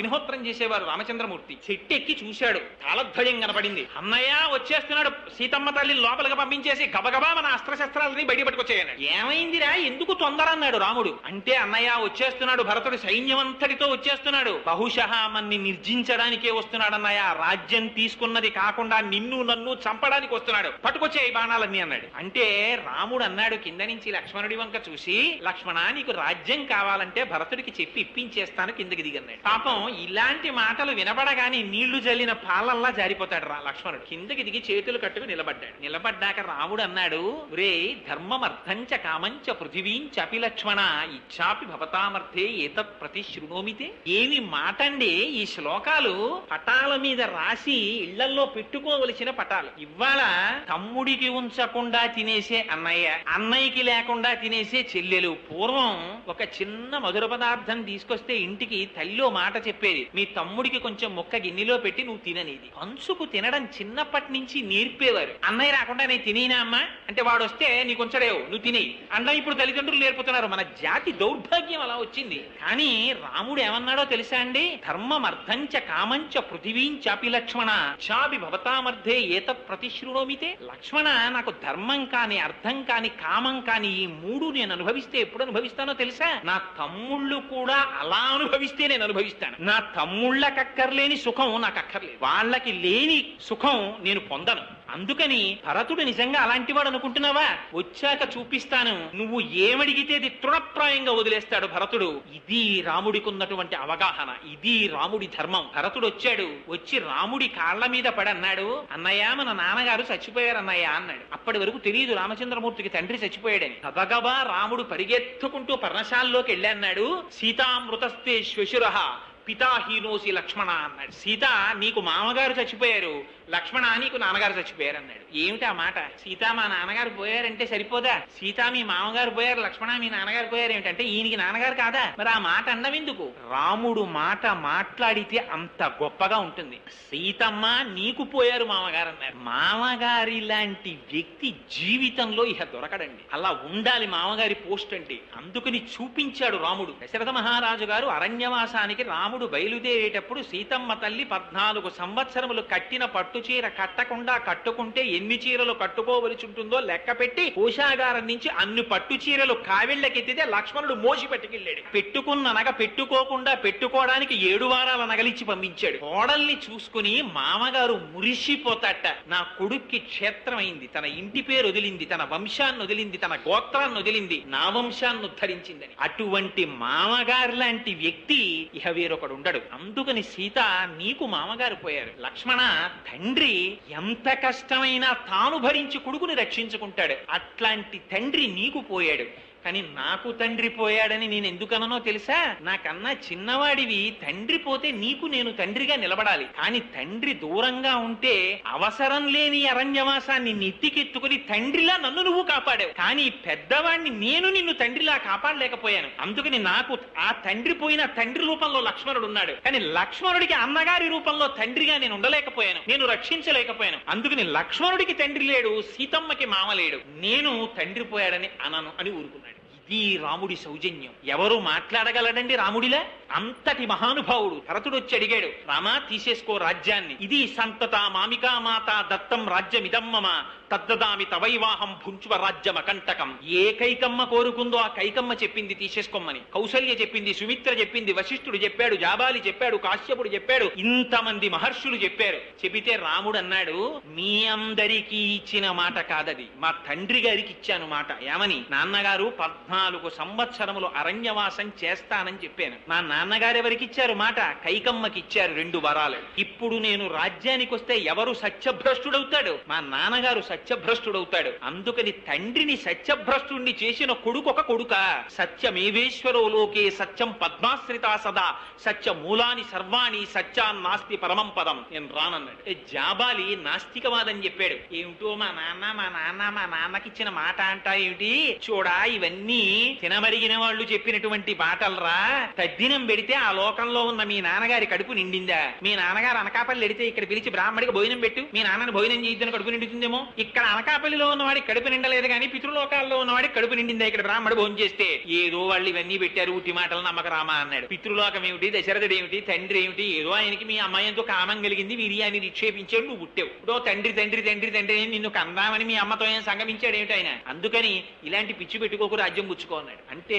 అగ్నిహోత్రం చేసేవారు రామచంద్రమూర్తి. చెట్టు ఎక్కి చూశాడు. తాళధ్వజం కనపడింది. అన్నయ్య వచ్చేస్తున్నాడు. సీతమ్మ తల్లి లోపలికి పంపించేసి గబగబా మన అస్త్రశస్త్రాలని బయట పట్టుకొచ్చేయన్నాడు ఏమైందిరా? ఎందుకు తొందర అన్నాడు రాముడు. అంటే అన్నయ్య వచ్చేస్తున్నాడు. భరతుడు సైన్యమంతటితో వచ్చేస్తున్నాడు. బహుశః మన్ని నిర్జించడానికే వస్తున్నాడు అన్నయ్య. రాజ్యం తీసుకున్నది కాకుండా నిన్ను నన్ను చంపడానికి వస్తున్నాడు. పట్టుకొచ్చే ఈ బాణాలన్నీ అన్నాడు. అంటే రాముడు అన్నాడు కింద నుంచి లక్ష్మణుడి వంక చూసి లక్ష్మణ నీకు రాజ్యం కావాలంటే భరతుడికి చెప్పి ఇప్పించేస్తాను కిందకి దిగన్నాడు. పాపం ఇలాంటి మాటలు వినబడగానే నీళ్ళు జల్లిన పాలల్లా జారిపోతాడు రా లక్ష్మణుడు. కిందకి దిగి చేతులు కట్టుకు నిలబడ్డాడు. నిలబడ్డాక రాముడు అన్నాడు రే ధర్మమర్థంచ కామంచ పృథివీంచ అపి లక్ష్మణ ఇచ్చాపి భవతామర్థే ఏతత్ ప్రతి శృణోమితే ఏమి మాటండి ఈ శ్లోకాలు? పటాల మీద రాసి ఇళ్ళల్లో పెట్టుకోవలసిన పటాలు. ఇవాళ తమ్ముడికి ఉంచకుండా తినేసే అన్నయ్య అన్నయ్యకి లేకుండా తినేసే చెల్లెలు. పూర్వం ఒక చిన్న మధుర పదార్థం తీసుకొస్తే ఇంటికి తల్లి మాట చెప్పేది మీ తమ్ముడికి కొంచెం మొక్క గిన్నెలో పెట్టి నువ్వు తిననేది. పంచుకు తినడం చిన్నప్పటి నుంచి నేర్పేవారు. అన్నయ్య రాకుండా నేను తినేనా అమ్మా? అంటే వాడు వస్తే నీ కొంచెడేవు నువ్వు తినేయి అండం ఇప్పుడు తల్లిదండ్రులు నేర్పుతున్నారు. మన జాతి దౌర్భాగ్యం అలా వచ్చింది. కానీ రాముడు ఏమన్నాడో తెలుసా అండి? ధర్మం అర్థంచ కామంచ పృథివీంచాపి లక్ష్మణ. చాపి భవతామర్థే ఏత ప్రతిశ్రుణోమితే. లక్ష్మణ నాకు ధర్మం కాని అర్థం కాని కామం కాని ఈ మూడు నేను అనుభవిస్తే ఎప్పుడు అనుభవిస్తానో తెలుసా? నా తమ్ముళ్ళు కూడా అలా అనుభవిస్తే నేను అనుభవిస్తాను. నా తమ్ముళ్ళకక్కర్లేని సుఖం నాకు అక్కర్లేదు వాళ్ళకి లేని సుఖం నేను పొందను. అందుకని భరతుడు నిజంగా అలాంటివాడు అనుకుంటున్నావా? వచ్చాక చూపిస్తాను. నువ్వు ఏమడిగితే అది తృణప్రాయంగా వదిలేస్తాడు భరతుడు. ఇది రాముడికి ఉన్నటువంటి అవగాహన. ఇది రాముడి ధర్మం. భరతుడు వచ్చాడు. వచ్చి రాముడి కాళ్ళ మీద పడి అన్నాడు అన్నయ్య మన నాన్నగారు చచ్చిపోయారు అన్నయ్య అన్నాడు. అప్పటి వరకు తెలియదు రామచంద్రమూర్తికి తండ్రి చచ్చిపోయాడని. గబగబా రాముడు పరిగెత్తుకుంటూ పర్ణశాలలోకి వెళ్ళి అన్నాడు సీతామృతస్తే శ్వశురహ పితాహీనోసి లక్ష్మణ అన్నాడు. సీత నీకు మామగారు చచ్చిపోయారు. లక్ష్మణ నీకు నాన్నగారు చచ్చిపోయారు అన్నాడు. ఏమిటి ఆ మాట? సీత మా నాన్నగారు పోయారంటే సరిపోదా? సీత మీ మామగారు పోయారు. లక్ష్మణ మీ నాన్నగారు పోయారు. ఏమిటంటే ఈయనకి నాన్నగారు కాదా? మరి ఆ మాట అన్నం ఎందుకు రాముడు మాట మాట్లాడితే అంత గొప్పగా ఉంటుంది. సీతమ్మ నీకు పోయారు మామగారు అన్నారు. మామగారి లాంటి వ్యక్తి జీవితంలో ఇహ దొరకడండి. అలా ఉండాలి మామగారి పోస్ట్ అంటే. అందుకని చూపించాడు రాముడు. దశరథ మహారాజు గారు అరణ్యవాసానికి రాముడు బయలుదేరేటప్పుడు సీతమ్మ తల్లి పద్నాలుగు సంవత్సరములు కట్టిన పట్టు చీర కట్టకుండా కట్టుకుంటే ఎన్ని చీరలు కట్టుకోవలసి ఉంటుందో లెక్క పెట్టి కోశాగారం నుంచి అన్ని పట్టు చీరలు కావిళ్ళకెత్తితే లక్ష్మణుడు మోసి పెట్టుకెళ్ళాడు. పెట్టుకున్న నగ పెట్టుకోకుండా పెట్టుకోవడానికి ఏడు వారాల నగలిచ్చి పంపించాడు. కోడల్ని చూసుకుని మామగారు మురిసిపోతాట. నా కొడుక్కి క్షేత్రమైంది తన ఇంటి పేరు వదిలింది తన వంశాన్ని వదిలింది తన గోత్రాన్ని వదిలింది నా వంశాన్ని ఉద్ధరించిందని. అటువంటి మామగారు లాంటి వ్యక్తి ఇహ ఒకడు ఉండడు. అందుకని సీత నీకు మామగారు పోయారు. లక్ష్మణ తండ్రి ఎంత కష్టమైనా తాను భరించి కొడుకుని రక్షించుకుంటాడు. అట్లాంటి తండ్రి నీకు పోయాడు. కానీ నాకు తండ్రి పోయాడని నేను ఎందుకననో తెలుసా? నాకన్నా చిన్నవాడివి. తండ్రి పోతే నీకు నేను తండ్రిగా నిలబడాలి. కానీ తండ్రి దూరంగా ఉంటే అవసరం లేని అరణ్యవాసాన్ని నెత్తికెత్తుకుని తండ్రిలా నన్ను నువ్వు కాపాడావు. కానీ పెద్దవాడిని నేను నిన్ను తండ్రిలా కాపాడలేకపోయాను. అందుకని నాకు ఆ తండ్రి పోయిన తండ్రి రూపంలో లక్ష్మణుడు ఉన్నాడు. కానీ లక్ష్మణుడికి అన్నగారి రూపంలో తండ్రిగా నేను ఉండలేకపోయాను. నేను రక్షించలేకపోయాను. అందుకని లక్ష్మణుడికి తండ్రి లేడు సీతమ్మకి మామ లేడు. నేను తండ్రి పోయాడని అనను అని ఊరుకున్నాడు. ఈ రాముడి సౌజన్యం. ఎవరు మాట్లాడగలడండి రాముడిలా? అంతటి మహానుభావుడు భరతుడు వచ్చి అడిగాడు రామా తీసేసుకో రాజ్యాన్ని. ఇది సంతత మామికా మాత దత్తం రాజ్యమిదం మమ. తద్దదామి తవైవాహం భుంచువ రాజ్యం అకంటకం ఏ కైకమ్మ కోరుకుందో ఆ కైకమ్మ చెప్పింది తీసేసుకోమని కౌసల్య చెప్పింది సుమిత్ర చెప్పింది వశిష్ఠుడు చెప్పాడు జాబాలి చెప్పాడు కాశ్యపుడు చెప్పాడు ఇంతమంది మహర్షులు చెప్పారు. చెబితే రాముడు అన్నాడు మీ అందరికీ ఇచ్చిన మాట కాదది. మా తండ్రి గారికి ఇచ్చాను మాట. ఏమని? నాన్నగారు పద్నాలుగు సంవత్సరములు అరణ్యవాసం చేస్తానని చెప్పాను. నాన్న నాన్నగారు ఎవరికి ఇచ్చారు మాట? కైకమ్మకి ఇచ్చారు రెండు వరాలు. ఇప్పుడు నేను రాజ్యానికి వస్తే ఎవరు సత్యభ్రష్టుడవుతాడు? మా నాన్నగారు సత్యభ్రష్టుడవుతాడు. అందుకని తండ్రిని సత్యభ్రష్టుణ్ణి చేసిన కొడుకు ఒక కొడుక. సత్యమేవేశ్వరోలోకే సత్యం పద్మాశ్రితా సదా. సత్య మూలాని సర్వాణి సత్యాన్నాస్తి పరమం పదం. నేను రానన్నాడు. జాబాలి నాస్తికవాదం చెప్పాడు. ఏమిటో మా నాన్న మా నాన్న మా నాన్నకిచ్చిన మాట అంటా ఏమిటి? చూడా ఇవన్నీ తినమరిగిన వాళ్ళు చెప్పినటువంటి మాటలరా. తద్దినం పెడితే ఆ లోకంలో ఉన్న మీ నాన్నగారి కడుపు నిండిందా? మీ నాన్నగారు అనకాపల్లి ఎడితే ఇక్కడ పిలిచి బ్రాహ్మడికి భోజనం పెట్టు. మీ నాన్నని భోజనం చేయొద్దని కడుపు నిండుతుందేమో? ఇక్కడ అనకాపల్లిలో ఉన్నవాడికి కడుపు నిండలేదు కానీ పితృలోకాల్లో ఉన్నవాడికి కడుపు నిండిందా ఇక్కడ బ్రాహ్మడు భోజనం చేస్తే? ఏదో వాళ్ళు ఇవన్నీ పెట్టారు ఉట్టి మాటలు నమ్మకరామా అన్నాడు. పితృలోకం ఏమిటి దశరథుడు ఏమిటి తండ్రి ఏమిటి ఏదో ఆయనకి మీ అమ్మాయితో కామం కలిగింది వీర్యాన్ని నిక్షేపించాడు నువ్వు పుట్టావు. ఇప్పుడు తండ్రి తండ్రి తండ్రి తండ్రి నిన్ను కందామని మీ అమ్మతో ఏం సంగమించాడు ఏమిటి ఆయన? అందుకని ఇలాంటి పిచ్చి పెట్టుకోకు రాజ్యం పుచ్చుకో అన్నాడు. అంటే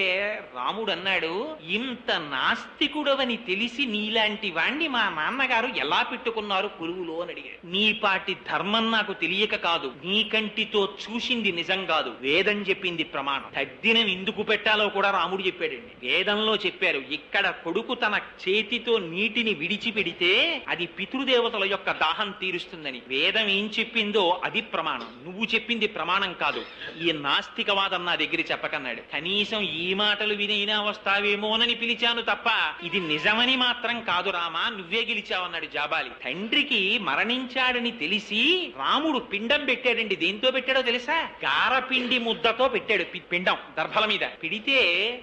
రాముడు అన్నాడు ఇంత నాస్తికుడవని తెలిసి నీలాంటి వాణ్ణి మా నాన్నగారు ఎలా పెట్టుకున్నారు కొలువులో అని అడిగాడు. నీ పాటి ధర్మం నాకు తెలియక కాదు నీ కంటితో చూసింది నిజం కాదు వేదం చెప్పింది ప్రమాణం. తద్దినం ఎందుకు పెట్టాలో కూడా రాముడు చెప్పాడండి. వేదంలో చెప్పారు ఇక్కడ కొడుకు తన చేతితో నీటిని విడిచిపెడితే అది పితృదేవతల యొక్క దాహం తీరుస్తుందని. వేదం ఏం చెప్పిందో అది ప్రమాణం. నువ్వు చెప్పింది ప్రమాణం కాదు. ఈ నాస్తికవాదం నా దగ్గర చెప్పకన్నాడు. కనీసం ఈ మాటలు వినైనా వస్తావేమోనని పిలిచాను తప్ప ఇది నిజమని మాత్రం కాదు రామా నువ్వే గెలిచావన్నాడు జాబాలి. తండ్రికి మరణించాడని తెలిసి రాముడు పిండం పెట్టాడండి. దేంతో పెట్టాడో తెలుసా? గారపిండి ముద్దతో పెట్టాడు పిండం దర్భల మీద. పిడితే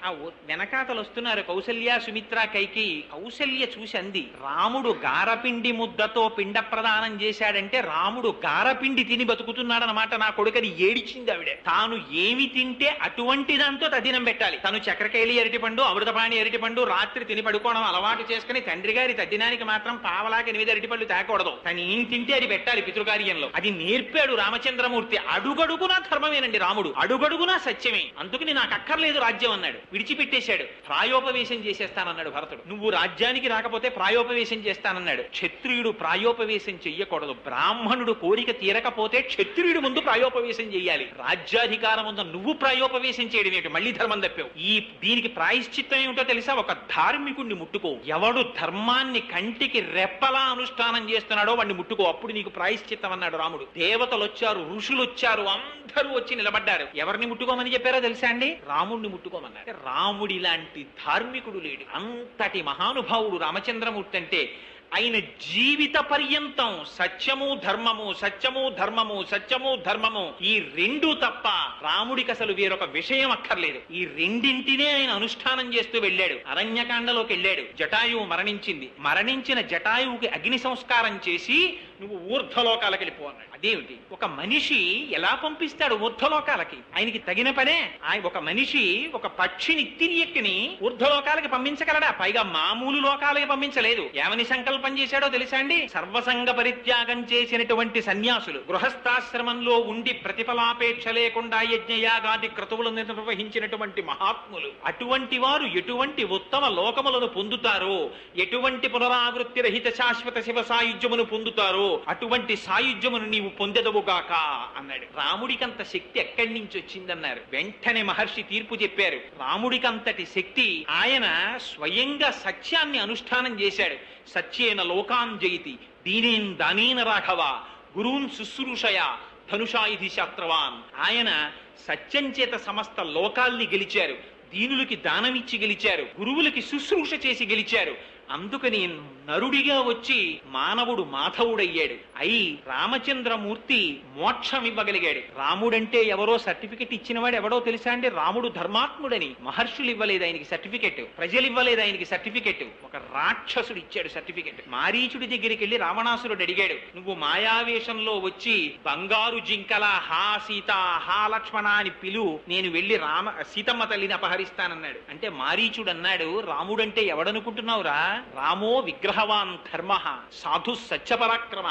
ఆ వెనకాతలు వస్తున్నారు కౌసల్య సుమిత్ర కైకి. కౌసల్య చూసి అంది రాముడు గారపిండి ముద్దతో పిండ ప్రదానం చేశాడంటే రాముడు గారపిండి తిని బతుకుతున్నాడనమాట నా కొడుకని ఏడిచింది ఆవిడ. తాను ఏమి తింటే అటువంటి దాంతో తదినం పెట్టాలి. తను చక్రకేళి అరటిపండు అమృతపాణి అరటిపండు రాత్రి తిని పడుకోవడం అలవాటు చేసుకుని తండ్రి గారి తద్దినానికి మాత్రం పావలాకి ఎనిమిది అరటిపళ్ళు తాకూడదు. తను ఏం తింటే అది పెట్టాలి పితృకార్యంలో. అది నేర్పాడు రామచంద్రమూర్తి. అడుగడుగునా ధర్మమేనండి రాముడు. అడుగడుగునా సత్యమే. అందుకని నాకు అక్కర్లేదు రాజ్యం అన్నాడు. విడిచిపెట్టేశాడు. ప్రాయోపవేశం చేసేస్తానన్నాడు భరతుడు. నువ్వు రాజ్యానికి రాకపోతే ప్రాయోపవేశం చేస్తానన్నాడు. క్షత్రియుడు ప్రాయోపవేశం చెయ్యకూడదు. బ్రాహ్మణుడు కోరిక తీరకపోతే క్షత్రియుడు ముందు ప్రాయోపవేశం చేయాలి రాజ్యాధికారం ఉంద నువ్వు ప్రాయోపవేశం చేయడం ఏమిటి మళ్ళీ ధర్మం తప్పావు. ఈ దీనికి ప్రాయశ్చిత్తం ఏమిటో తెలుసా? ఒక ధార్మికుణ్ణి ముట్టుకో. ఎవడు ధర్మాన్ని కంటికి రెప్పలా అనుష్ఠానం చేస్తున్నాడో వాడిని ముట్టుకో. అప్పుడు నీకు ప్రాయశ్చిత్తం అన్నాడు రాముడు. దేవతలు వచ్చారు ఋషులు వచ్చారు అందరూ వచ్చి నిలబడ్డారు. ఎవరిని ముట్టుకోమని చెప్పారో తెలుసా అండి? రాముడిని ముట్టుకోమన్నారు. రాముడి లాంటి ధార్మికుడు లేడు. అంతటి మహానుభావుడు రామచంద్రమూర్తి అంటే ఆయన జీవిత పర్యంతం సత్యము ధర్మము సత్యము ధర్మము సత్యము ధర్మము. ఈ రెండు తప్ప రాముడికి అసలు వేరొక విషయం అక్కర్లేదు. ఈ రెండింటినే ఆయన అనుష్ఠానం చేస్తూ వెళ్ళాడు. అరణ్యకాండలోకి వెళ్ళాడు. జటాయువు మరణించింది. మరణించిన జటాయువుకి అగ్ని సంస్కారం చేసి నువ్వు ఊర్ధ్వలోకాలకు వెళ్ళిపో అన్నాడు. అదేమిటి? ఒక మనిషి ఎలా పంపిస్తాడు ఊర్ధ్వలోకాలకి? ఆయనకి తగిన పనే? ఆయన ఒక మనిషి ఒక పక్షిని తిరియక్కిని ఊర్ధ్వలోకాలకి పంపించగలడా? పైగా మామూలు లోకాలకి పంపించలేదు. ఏమని సంకల్పం చేశాడో తెలుసా అండి? సర్వసంగ పరిత్యాగం చేసినటువంటి సన్యాసులు గృహస్థాశ్రమంలో ఉండి ప్రతిఫలాపేక్ష లేకుండా యజ్ఞయాగాది క్రతువులను నిర్వహించినటువంటి మహాత్ములు అటువంటి వారు ఎటువంటి ఉత్తమ లోకములను పొందుతారో ఎటువంటి పునరావృత్తి రహిత శాశ్వత శివ సాయుధ్యమును పొందుతారో అటువంటి సాయుధ్యమును నీవు పొందెదవుగాక అన్నాడు. రాముడికంత శక్తి ఎక్కడి నుంచి వచ్చిందన్నారు? వెంటనే మహర్షి తీర్పు చెప్పారు. రాముడికంతటి శక్తి ఆయన స్వయంగా సత్యాన్ని అనుష్ఠానం చేశాడు. సత్యేన లోకాన్ జయితి దీనేన్ దానేన రాఘవ గురూన్ శుశ్రూషయ ధనుషాయుధి శాస్త్రవాన్. ఆయన సత్యం చేత సమస్త లోకాల్ని గెలిచారు. దీనులకి దానమిచ్చి గెలిచారు. గురువులకి శుశ్రూష చేసి గెలిచారు. అందుకని నరుడిగా వచ్చి మానవుడు మాధవుడయ్యాడు. అయి రామచంద్రమూర్తి మోక్షం ఇవ్వగలిగాడు రాముడంటే ఎవరో సర్టిఫికెట్ ఇచ్చినవాడు ఎవడో తెలుసా అండి? రాముడు ధర్మాత్ముడని. మహర్షులు ఇవ్వలేదు ఆయనకి సర్టిఫికెట్. ప్రజలు ఇవ్వలేదు ఆయనకి సర్టిఫికెట్. ఒక రాక్షసుడు ఇచ్చాడు సర్టిఫికెట్. మారీచుడి దగ్గరికి వెళ్ళి రావణాసురుడు అడిగాడు నువ్వు మాయావేషంలో వచ్చి బంగారు జింకల హా సీత హా లక్ష్మణ అని పిలు నేను వెళ్ళి రామ సీతమ్మ తల్లిని అపహరిస్తానన్నాడు. అంటే మారీచుడు అన్నాడు రాముడంటే ఎవడనుకుంటున్నావురా? రామో విగ్రహవాన్ ధర్మ సాధు సత్యపరాక్రమ.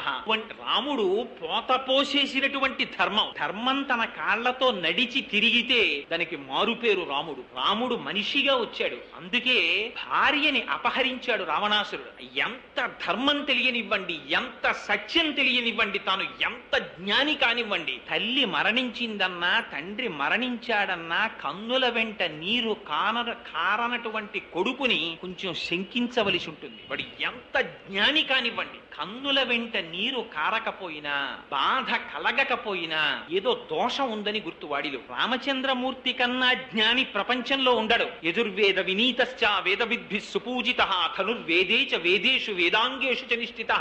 రాముడు పోత పోసేసినటువంటి ధర్మం. ధర్మం తన కాళ్ళతో నడిచి తిరిగితే దానికి మారుపేరు రాముడు. రాముడు మనిషిగా వచ్చాడు. అందుకే భార్యని అపహరించాడు రావణాసురుడు. ఎంత ధర్మం తెలియనివ్వండి ఎంత సత్యం తెలియనివ్వండి తాను ఎంత జ్ఞాని కానివ్వండి. తల్లి మరణించిందన్నా తండ్రి మరణించాడన్నా కన్నుల వెంట నీరు కాన కారనటువంటి కొడుకుని కొంచెం శంకించవలసి ఉంటుంది. వాడు ఎంత జ్ఞాని కానివ్వండి. కన్నుల వెంట నీరు కారకపోయినా బాధ కలగకపోయినా ఏదో దోషం ఉందని గుర్తువాడిలు రామచంద్రమూర్తి కన్నా జ్ఞాని ప్రపంచంలో ఉండడు. యజుర్వేద వినీతశ్చ వేద విద్భి సుపూజిత ధనుర్వేదే చ వేదేషు వేదాంగేషు చ నిష్ఠిత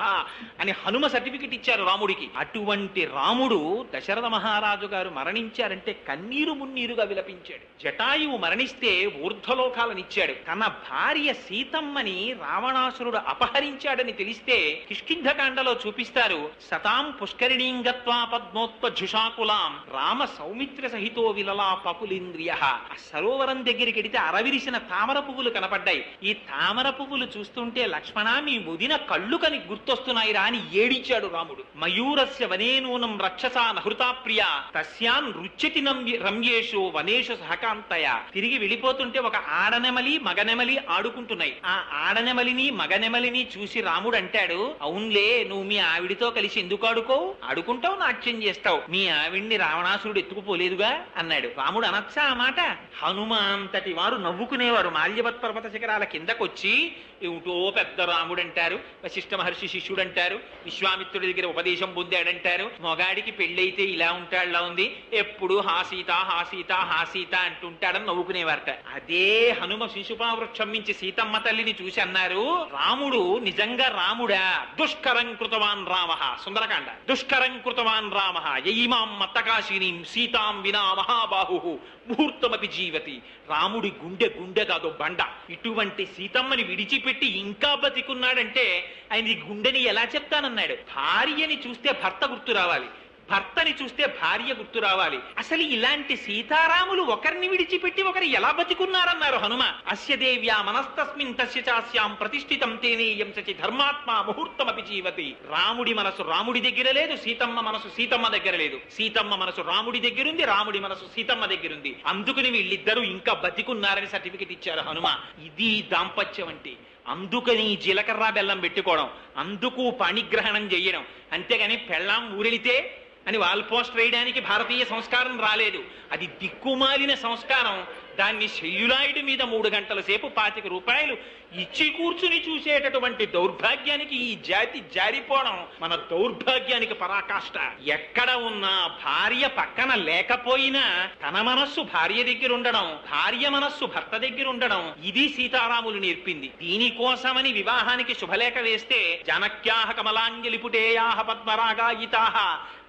అని హనుమ సర్టిఫికెట్ ఇచ్చారు రాముడికి. అటువంటి రాముడు దశరథ మహారాజు గారు మరణించారంటే కన్నీరు మున్నీరుగా విలపించాడు. జటాయువు మరణిస్తే ఊర్ధ్వలోకాలనిచ్చాడు. తన భార్య సీతమ్మని రావణాసురుడు అపహరించాడని తెలిస్తే కిష్కింధకాండలో చూపిస్తారు సతాం పుష్కరిణీం గత్వా పద్మోత్వ ఝుషాకులాం రామ సౌమిత్ర సహితో విలలా పపులింద్రియ. ఆ సరోవరం దగ్గరికి వెడితే అరవిరిసిన తామర పువ్వులు కనపడ్డాయి. ఈ తామర పువ్వులు చూస్తుంటే లక్ష్మణ మీ ముదిన కళ్ళు కని గుర్తొస్తున్నాయి రా అని ఏడిచాడు రాముడు. మయూరస్య వనేనూనం రక్షసా నహృతాప్రియ తస్యాన్ రుచ్యతి రమ్యేషు వనేషు సహకాంతయ. తిరిగి వెళ్ళిపోతుంటే ఒక ఆడనెమలి మగనెమలి ఆడుకుంటున్నాయి. ఆ ఆడనెమలిని మగనెమలిని చూసి రాముడు అంటాడు అవునులే నువ్వు మీ ఆవిడితో కలిసి ఎందుకు ఆడుకో ఆడుకుంటావు నాట్యం చేస్తావు. మీ ఆవిడ్ని రావణాసురుడు ఎత్తుకుపోలేదుగా? అన్నాడు. రాముడు అనొచ్చా ఆ మాట? హనుమాంతటి వారు నవ్వుకునేవారు. మాల్యవత్ పర్వత శిఖరాల కిందకొచ్చి ఏమిటో పెద్ద రాముడు అంటారు వశిష్ఠ మహర్షి శిష్యుడు అంటారు విశ్వామిత్రుడి దగ్గర ఉపదేశం పొందాడంటారు. మొగాడికి పెళ్ళైతే ఇలా ఉంటాడులా ఉంది. ఎప్పుడు హాసీత హాసీత హాసీత అంటుంటాడని నవ్వుకునేవారట. అదే హనుమ శిశుపా వృక్షం నుంచి సీతమ్మ తల్లిని చూసి అన్నారు. రాముడు నిజంగా రాముడా? దుష్కరం కృతవాన్ రామ సుందరకాండ దుష్కరం కృతవాన్ రామ యయిమాం మత్తకాశినీం సీతాం వినా మహాబాహు ముహూర్తమపి జీవతి రాముడి గుండె గుండె కాదు బండ। ఇటువంటి సీతమ్మని విడిచిపెట్టి ఇంకా బతికున్నాడంటే ఆయన ఈ గుండెని ఎలా చెప్తానన్నాడు? భార్యని చూస్తే భర్త గుర్తు రావాలి. భర్తని చూస్తే భార్య గుర్తు రావాలి. అసలు ఇలాంటి సీతారాములు ఒకరిని విడిచిపెట్టి ఒకరు ఎలా బతికున్నారన్నారు హనుమ? అస్య దేవ్యా మనస్తస్మిన్ తస్య చాస్యాం ప్రతిష్ఠితం తేనేయం సచి ధర్మాత్మ ముహూర్తమపి జీవతి. రాముడి మనసు రాముడి దగ్గర లేదు సీతమ్మ మనసు సీతమ్మ దగ్గర లేదు. సీతమ్మ మనసు రాముడి దగ్గరుంది రాముడి మనసు సీతమ్మ దగ్గరుంది. అందుకని వీళ్ళిద్దరూ ఇంకా బతికున్నారని సర్టిఫికెట్ ఇచ్చారు హనుమ. ఇది దాంపత్యం అంటే. అందుకని జీలకర్ర బెల్లం పెట్టుకోవడం అందుకు పాణిగ్రహణం చేయడం అంతేగాని పెళ్ళాం ఊరెళితే అని వాల్ పోస్ట్ వేయడానికి భారతీయ సంస్కారం రాలేదు. అది దిక్కుమాలిన సంస్కారం. దాన్ని సెల్యులాయిడ్ మీద మూడు గంటల సేపు పాతిక రూపాయలు ఇచ్చి కూర్చుని చూసేటటువంటి దౌర్భాగ్యానికి ఈ జాతి జారిపోవడం మన దౌర్భాగ్యానికి పరాకాష్ట. ఎక్కడ ఉన్నా భార్య పక్కన లేకపోయినా తన మనస్సు భార్య దగ్గర ఉండడం భార్య మనస్సు భర్త దగ్గర ఉండడం ఇది సీతారాములు నేర్పింది. దీనికోసమని వివాహానికి శుభలేఖ వేస్తే జనక్యాహ కమలాంజలి పుటేయాహ పద్మరాగాయితాహ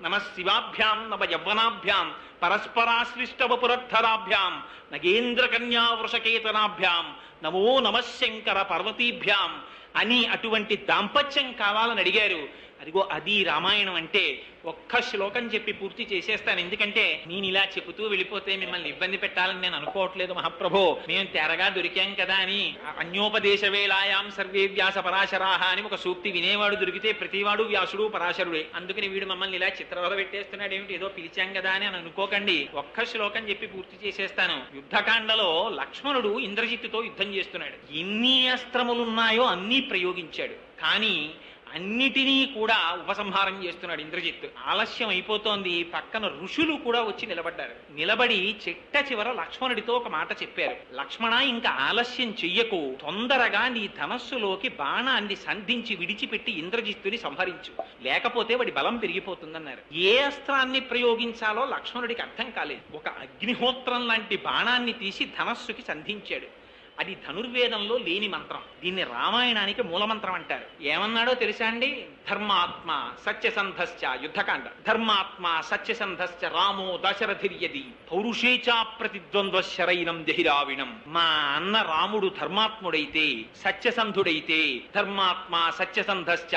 నమ శివాభ్యాం నవ యవ్వనాభ్యాం పరస్పరాశ్లిష్టవపురద్ధరాభ్యాం నగేంద్ర కన్యా వృషకేతనాభ్యాం నమో నమశంకర పర్వతీభ్యాం అని అటువంటి దాంపత్యం కావాలని అడిగారు. అదిగో అది రామాయణం అంటే ఒక్క శ్లోకం చెప్పి పూర్తి చేసేస్తాను. ఎందుకంటే నేను ఇలా చెబుతూ వెళ్ళిపోతే మిమ్మల్ని ఇబ్బంది పెట్టాలని నేను అనుకోవట్లేదు మహాప్రభో. మేము తెరగా దొరికాం కదా అని అన్యోపదేశ వేళాయాం సర్వే వ్యాస పరాశరాహ అని ఒక సూక్తి వినేవాడు దొరికితే ప్రతివాడు వ్యాసుడు పరాశరుడే. అందుకని వీడు మమ్మల్ని ఇలా చిత్రవద పెట్టేస్తున్నాడు. ఏమిటి? ఏదో పిలిచాం కదా అని అని అనుకోకండి. ఒక్క శ్లోకం చెప్పి పూర్తి చేసేస్తాను. యుద్ధకాండలో లక్ష్మణుడు ఇంద్రజిత్తుతో యుద్ధం చేస్తున్నాడు. ఎన్ని అస్త్రములున్నాయో అన్నీ ప్రయోగించాడు. కానీ అన్నిటినీ కూడా ఉపసంహారం చేస్తున్నాడు ఇంద్రజిత్. ఆలస్యం అయిపోతోంది. పక్కన ఋషులు కూడా వచ్చి నిలబడ్డారు. నిలబడి చిట్ట చివర లక్ష్మణుడితో ఒక మాట చెప్పారు. లక్ష్మణ ఇంకా ఆలస్యం చెయ్యకు. తొందరగా నీ ధనస్సులోకి బాణాన్ని సంధించి విడిచిపెట్టి ఇంద్రజిత్తుని సంహరించు. లేకపోతే వాడి బలం పెరిగిపోతుందన్నారు. ఏ అస్త్రాన్ని ప్రయోగించాలో లక్ష్మణుడికి అర్థం కాలేదు. ఒక అగ్నిహోత్రం లాంటి బాణాన్ని తీసి ధనస్సుకి సంధించాడు. అది ధనుర్వేదంలో లేని మంత్రం. దీన్ని రామాయణానికి మూలమంత్రం అంటారు. ఏమన్నాడో తెలుసా అండి? ధర్మాత్మ సత్యసంధశ్చ యుద్ధకాండ. ధర్మాత్మ సత్యసంధశ్చ రామో దశరథిర్యది. పౌరుషేచా ప్రతిద్వంద్వ శరైనం జహిరావిణం. మా అన్న రాముడు ధర్మాత్ముడైతే సత్యసంధుడైతే ధర్మాత్మ సత్యసంధశ్చ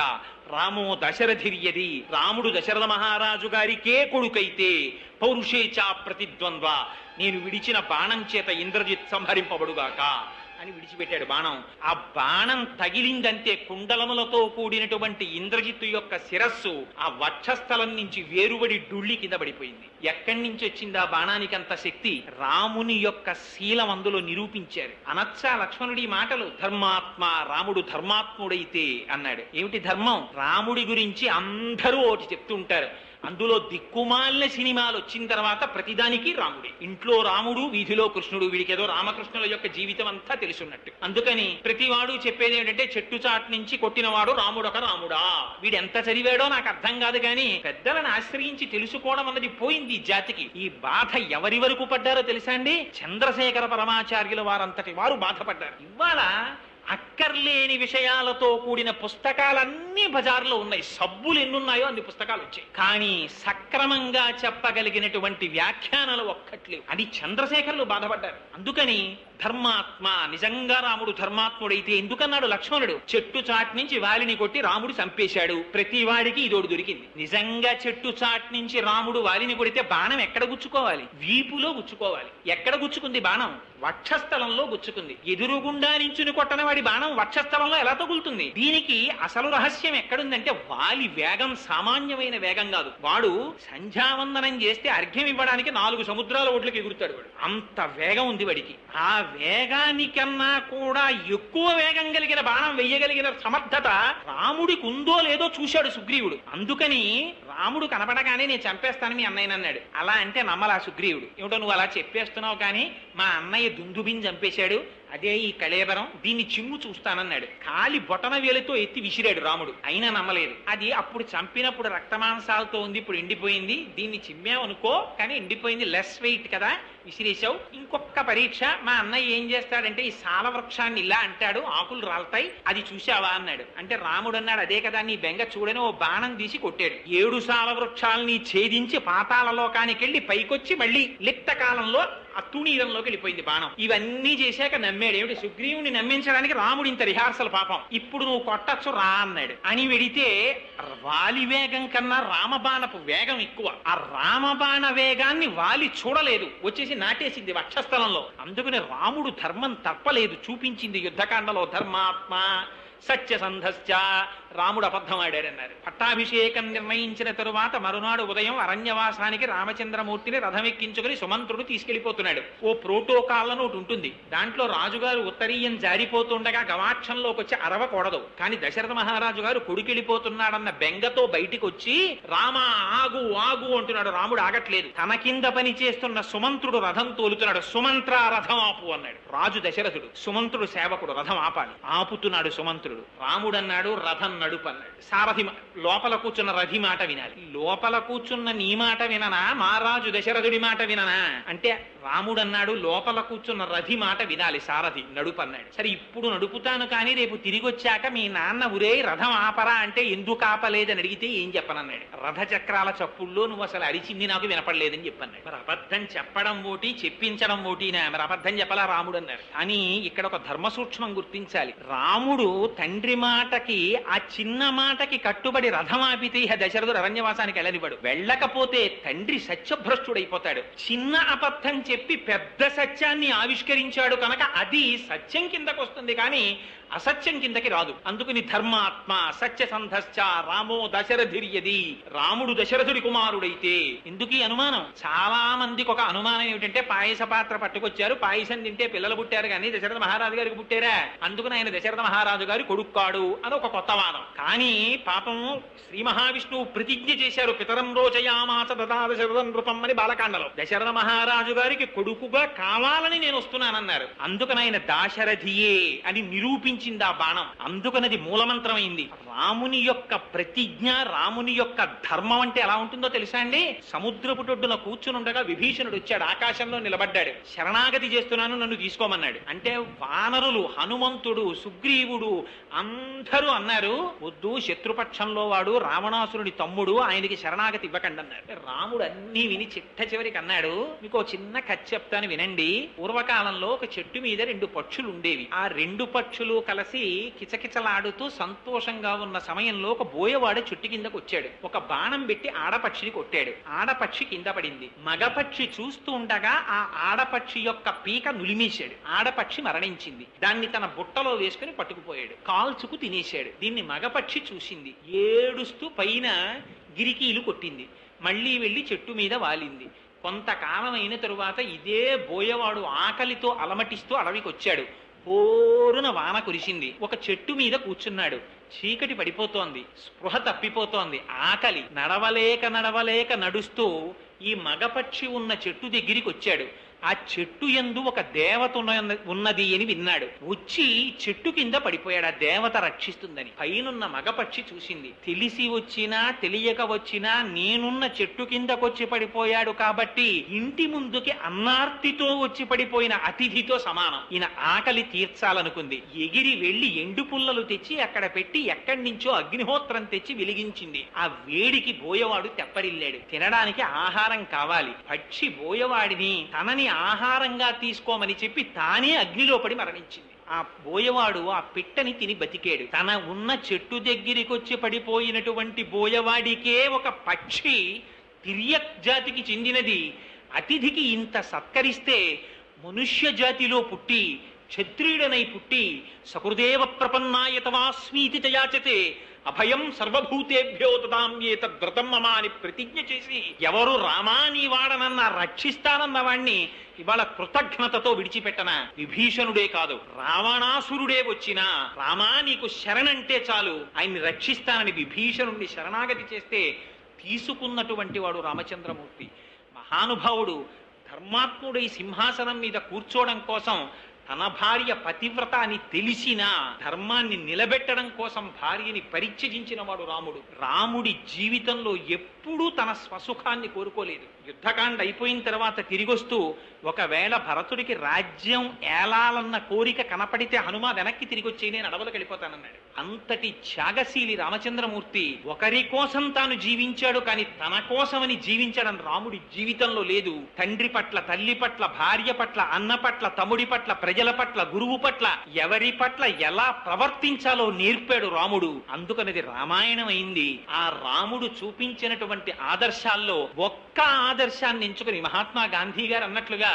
రామో దశరథిర్యది. రాముడు దశరథ మహారాజు గారికే కొడుకైతే పౌరుషేచా ప్రతిద్వంద్వ నేను విడిచిన బాణం చేత ఇంద్రజిత్ సంహరింపబడుగాక అని విడిచిపెట్టాడు బాణం. ఆ బాణం తగిలిందంటే కుండలములతో కూడినటువంటి ఇంద్రజిత్తు యొక్క శిరస్సు ఆ వక్షస్థలం నుంచి వేరుబడి డుళ్ళి కింద పడిపోయింది. ఎక్కడి నుంచి వచ్చింది ఆ బాణానికి అంత శక్తి? రాముని యొక్క శీలం అందులో నిరూపించారు. అనచ్చా లక్ష్మణుడి మాటలు ధర్మాత్మ రాముడు ధర్మాత్ముడైతే అన్నాడు. ఏమిటి ధర్మం? రాముడి గురించి అందరూ ఒకటి చెప్తుంటారు. అందులో దిక్కుమాలిన సినిమాలు వచ్చిన తర్వాత ప్రతిదానికి రాముడే. ఇంట్లో రాముడు వీధిలో కృష్ణుడు వీడికేదో రామకృష్ణుల యొక్క జీవితం అంతా తెలుసున్నట్టు. అందుకని ప్రతివాడు చెప్పేది ఏంటంటే చెట్టు చాటు నుంచి కొట్టినవాడు రాముడు ఒక రాముడా. వీడు ఎంత చదివాడో నాకు అర్థం కాదు కానీ పెద్దలను ఆశ్రయించి తెలుసుకోవడం అన్నది పోయింది ఈ జాతికి. ఈ బాధ ఎవరి వరకు పడ్డారో తెలుసా అండి? చంద్రశేఖర పరమాచార్యుల వారంతటి వారు బాధపడ్డారు. ఇవాళ అక్కర్లేని విషయాలతో కూడిన పుస్తకాలన్నీ బజార్లో ఉన్నాయి. సబ్బులు ఎన్నున్నాయో అన్ని పుస్తకాలు వచ్చాయి. కానీ సక్రమంగా చెప్పగలిగినటువంటి వ్యాఖ్యానాలు ఒక్కట్లేవు. అది చంద్రశేఖర్లు బాధపడ్డారు. అందుకని ధర్మాత్మ. నిజంగా రాముడు ధర్మాత్ముడైతే ఎందుకన్నాడు లక్ష్మణుడు? చెట్టు చాట్ నుంచి వాలిని కొట్టి రాముడు చంపేశాడు. ప్రతి వాడికి ఇదోడు దొరికింది. నిజంగా చెట్టు చాట్ నుంచి రాముడు వాలిని కొడితే బాణం ఎక్కడ గుచ్చుకోవాలి? వీపులో గుచ్చుకోవాలి. ఎక్కడ గుచ్చుకుంది బాణం? వక్షస్థలంలో గుచ్చుకుంది. ఎదురుగుండా నించుని కొట్టని వాడి బాణం వక్షస్థలంలో ఎలా తగులుతుంది? దీనికి అసలు రహస్యం ఎక్కడుందంటే వాలి వేగం సామాన్యమైన వేగం కాదు. వాడు సంధ్యావందనం చేస్తే అర్ఘ్యం ఇవ్వడానికి నాలుగు సముద్రాల ఒడ్లకి ఎగురుతాడు వాడు. అంత వేగం ఉంది వాడికి. ఆ వేగానికన్నా కూడా ఎక్కువ వేగం కలిగిన బాణం వెయ్యగలిగిన సమర్థత రాముడికి ఉందో లేదో చూశాడు సుగ్రీవుడు. అందుకని రాముడు కనపడగానే నేను చంపేస్తాను మీ అన్నయ్య అన్నాడు. అలా అంటే నమ్మలా సుగ్రీవుడు. ఏమిటో నువ్వు అలా చెప్పేస్తున్నావు కానీ మా అన్నయ్య దుందుబిని చంపేశాడు. అదే ఈ కళేబరం దీన్ని చిమ్ము చూస్తానన్నాడు. కాలి బొటన వేలుతో ఎత్తి విసిరాడు రాముడు. అయినా నమ్మలేదు. అది అప్పుడు చంపినప్పుడు రక్తమాంసాలతో ఉంది ఇప్పుడు ఎండిపోయింది. దీన్ని చిమ్మావనుకో కానీ ఎండిపోయింది లెస్ వెయిట్ కదా. విసిరేశావు. ఇంకొక పరీక్ష మా అన్నయ్య ఏం చేస్తాడంటే ఈ సాల వృక్షాన్ని ఇలా అంటాడు ఆకులు రాలుతాయి అది చూశావా అన్నాడు. అంటే రాముడు అన్నాడు అదే కదా నీ బెంగ చూడని ఓ బాణం తీసి కొట్టాడు. ఏడు సాల వృక్షాలని ఛేదించి పాతాల లోకానికి వెళ్ళి పైకొచ్చి మళ్ళీ లిప్త కాలంలో ఆ తుణీరంలోకి వెళ్ళిపోయింది బాణం. ఇవన్నీ చేశాక నమ్మాడు. ఏమిటి? సుగ్రీవుని నమ్మించడానికి రాముడు ఇంత రిహార్సల్ పాపం. ఇప్పుడు నువ్వు కొట్టచ్చు రా అన్నాడు. అని వెడితే వాలి వేగం కన్నా రామబాణపు వేగం ఎక్కువ. ఆ రామబాణ వేగాన్ని వాలి చూడలేదు. వచ్చేసి నాటేసింది వక్షస్థలంలో. అందుకని రాముడు ధర్మం తప్పలేదు. చూపించింది యుద్ధకాండలో ధర్మాత్మ సత్యసంధశ్చ రాముడు అబద్ధమాడారన్నారు. పట్టాభిషేకం నిర్ణయించిన తరువాత మరునాడు ఉదయం అరణ్యవాసానికి రామచంద్రమూర్తిని రథమెక్కించుకుని సుమంత్రుడు తీసుకెళ్ళిపోతున్నాడు ఓ ప్రోటోకాల్ అని ఒకటి ఉంటుంది. దాంట్లో రాజుగారు ఉత్తరీయం జారిపోతుండగా గవాక్షంలోకి వచ్చి అరవకూడదు. కానీ దశరథ మహారాజు గారు కొడుకెళ్ళిపోతున్నాడన్న బెంగతో బయటికి వచ్చి రామ ఆగు ఆగు అంటున్నాడు. రాముడు ఆగట్లేదు. తన కింద పని చేస్తున్న సుమంత్రుడు రథం తోలుతున్నాడు. సుమంత్ర రథం ఆపు అన్నాడు. రాజు దశరథుడు. సుమంత్రుడు సేవకుడు. రథం ఆపాలి. ఆపుతున్నాడు సుమంత్రుడు. రాముడు అన్నాడు రథం నడుపు అన్నాడు సారథి లోపల కూర్చున్న రథి మాట వినాలి. లోపల కూర్చున్న నీ మాట విననా? మహారాజు దశరథుడి మాట విననా? అంటే రాముడు అన్నాడు లోపల కూర్చున్న రథి మాట వినాలి సారథి నడుపు అన్నాడు సరే ఇప్పుడు నడుపుతాను కానీ రేపు తిరిగి వచ్చాక మీ నాన్న ఉరే రథం ఆపరా అంటే ఎందుకు ఆపలేదని అడిగితే ఏం చెప్పనన్నాడు. రథ చక్రాల చప్పుల్లో నువ్వు అసలు అరిచింది నాకు వినపడలేదని చెప్పన్నాడు. మరి అబద్ధం చెప్పడం ఓటి చెప్పించడం ఓటినా? మరి అబద్ధం చెప్పలా రాముడు అన్నారు అని ఇక్కడ ఒక ధర్మ సూక్ష్మం గుర్తించాలి. రాముడు తండ్రి మాటకి ఆ చిన్న మాటకి కట్టుబడి రథం ఆపితే ఇహ దశరథుడు అరణ్యవాసానికి వెళ్ళనివ్వడు వెళ్ళకపోతే తండ్రి సత్యభ్రష్టుడైపోతాడు. చిన్న అబద్ధం చెప్పి పెద్ద సత్యాన్ని ఆవిష్కరించాడు కనుక అది సత్యం కిందకు వస్తుంది కానీ అసత్యం కిందకి రాదు. అందుకని ధర్మాత్మ సత్య సంధశ్చ రామో దశరథిర్యది. రాముడు దశరథుడి కుమారుడైతే. ఎందుకు ఈ అనుమానం. చాలా మందికి ఒక అనుమానం ఏమిటంటే పాయస పాత్ర పట్టుకొచ్చారు. పాయసం తింటే పిల్లలు పుట్టారు కానీ దశరథ మహారాజు గారికి పుట్టారా? అందుకని ఆయన దశరథ మహారాజు గారి కొడుక్కాడు అని ఒక కొత్త వాదం. కానీ పాపం శ్రీ మహావిష్ణువు ప్రతిజ్ఞ చేశారు. పితరం రోచయామాచ దదా దశరథం నృపం అని బాలకాండలో. దశరథ మహారాజు గారికి కొడుకుగా కావాలని నేను వస్తున్నానన్నారు. అందుకని ఆయన దాశరథియే అని నిరూపించింది ఆ బాణం. అందుకనది మూలమంత్రమైంది. రాముని యొక్క ప్రతిజ్ఞ రాముని యొక్క ధర్మం అంటే ఎలా ఉంటుందో తెలుసా అండి? సముద్రపు టొడ్డున కూర్చునుండగా విభీషణుడు వచ్చాడు. ఆకాశంలో నిలబడ్డాడు. శరణాగతి చేస్తున్నాను నన్ను తీసుకోమన్నాడు. అంటే వానరులు హనుమంతుడు సుగ్రీవుడు అందరూ అన్నారు వద్దు శత్రుపక్షంలో వాడు రావణాసురుడి తమ్ముడు ఆయనకి శరణాగతి ఇవ్వకండి అన్నాడు రాముడు అన్ని విని చిట్ట చివరికి అన్నాడు మీకు చిన్న కథ చెప్తాను వినండి. పూర్వకాలంలో ఒక చెట్టు మీద రెండు పక్షులు ఉండేవి ఆ రెండు పక్షులు కలిసి కిచకిచలాడుతూ సంతోషంగా ఉన్న సమయంలో ఒక బోయవాడ చెట్టు కిందకు వచ్చాడు. ఒక బాణం పెట్టి ఆడపక్షిని కొట్టాడు. ఆడపక్షి కింద పడింది. మగపక్షి చూస్తూ ఉండగా ఆ ఆడపక్షి యొక్క పీక నులిమేశాడు. ఆడపక్షి మరణించింది. దాన్ని తన బుట్టలో వేసుకుని పట్టుకుపోయాడు. కాల్చుకు తినేశాడు. దీన్ని మగపక్షి చూసింది. ఏడుస్తూ పైన గిరికీలు కొట్టింది. మళ్ళీ వెళ్ళి చెట్టు మీద వాలింది. కొంతకాలం అయిన తరువాత ఇదే బోయవాడు ఆకలితో అలమటిస్తూ అడవికి వచ్చాడు పోరున వాన కురిసింది. ఒక చెట్టు మీద కూర్చున్నాడు. చీకటి పడిపోతోంది. స్పృహ తప్పిపోతోంది. ఆకలి. నడవలేక నడవలేక నడుస్తూ ఈ మగపక్షి ఉన్న చెట్టు దగ్గరికి వచ్చాడు. ఆ చెట్టు ఎందు ఒక దేవత ఉన్నది అని విన్నాడు. వచ్చి చెట్టు కింద పడిపోయాడు. ఆ దేవత రక్షిస్తుందని. పైనున్న మగపక్షి చూసింది. తెలిసి వచ్చినా తెలియక వచ్చినా నేనున్న చెట్టు కిందకొచ్చి పడిపోయాడు కాబట్టి ఇంటి ముందుకి అన్నార్తితో వచ్చి పడిపోయిన అతిథితో సమానం. ఈయన ఆకలి తీర్చాలనుకుంది. ఎగిరి వెళ్ళి ఎండు పుల్లలు తెచ్చి అక్కడ పెట్టి ఎక్కడి నుంచో అగ్నిహోత్రం తెచ్చి వెలిగించింది. ఆ వేడికి బోయవాడు తెప్పరిల్లాడు. తినడానికి ఆహారం కావాలి. పక్షి బోయవాడిని తనని ఆహారంగా తీసుకోమని చెప్పి తానే అగ్నిలో పడి మరణించింది. ఆ బోయవాడు ఆ పిట్టని తిని బతికాడు. తన ఉన్న చెట్టు దగ్గరికి వచ్చి పడిపోయినటువంటి బోయవాడికే ఒక పక్షి తిరియక్ జాతికి చెందినది. అతిథికి ఇంత సత్కరిస్తే మనుష్య జాతిలో పుట్టి క్షత్రియుడనై పుట్టి సకృదేవ ప్రపన్నాయతవాస్మీతి తయాచతే అభయం సర్వభూతేభ్యో దదామ్యేత వ్రతం మమ అని ప్రతిజ్ఞ చేసి ఎవరు రామాని వాడనన్న రక్షిస్తానన్న వాణ్ణి ఇవాళ కృతజ్ఞతతో విడిచిపెట్టన. విభీషణుడే కాదు రావణాసురుడే వచ్చినా రామా నీకు శరణంటే చాలు. ఆయన్ని రక్షిస్తానని విభీషణుడిని శరణాగతి చేస్తే తీసుకున్నటువంటి వాడు రామచంద్రమూర్తి. మహానుభావుడు ధర్మాత్ముడై సింహాసనం మీద కూర్చోవడం కోసం తన భార్య పతివ్రత అని తెలిసినా ధర్మాన్ని నిలబెట్టడం కోసం భార్యని పరిత్యజించిన వాడు రాముడు. రాముడి జీవితంలో ఎప్పుడూ తన స్వసుఖాన్ని కోరుకోలేదు. యుద్ధకాండ అయిపోయిన తర్వాత తిరిగొస్తూ ఒకవేళ భరతుడికి రాజ్యం ఏలాలన్న కోరిక కనపడితే హనుమ వెనక్కి తిరిగి వచ్చి నేను అడవులకు వెళ్ళిపోతానన్నాడు. అంతటి త్యాగశీలి రామచంద్రమూర్తి ఒకరి కోసం తాను జీవించాడు కానీ తన కోసమని జీవించడం రాముడి జీవితంలో లేదు. తండ్రి పట్ల తల్లి పట్ల భార్య పట్ల అన్న పట్ల తమ్ముడి పట్ల ప్రజల పట్ల గురువు పట్ల ఎవరి పట్ల ఎలా ప్రవర్తించాలో నేర్పాడు రాముడు. అందుకనేది రామాయణం అయింది ఆ రాముడు చూపించినటువంటి ఆదర్శాల్లో ఒక్క ఆదర్శాన్ని ఎంచుకుని మహాత్మా గాంధీ గారు అన్నట్లుగా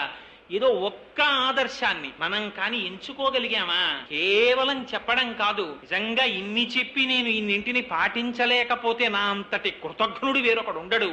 ఏదో ఒక్క ఆదర్శాన్ని మనం కాని ఎంచుకోగలిగామా? కేవలం చెప్పడం కాదు. నిజంగా ఇన్ని చెప్పి నేను ఇన్నింటిని పాటించలేకపోతే నా అంతటి కృతజ్ఞుడు వేరొకడు ఉండడు.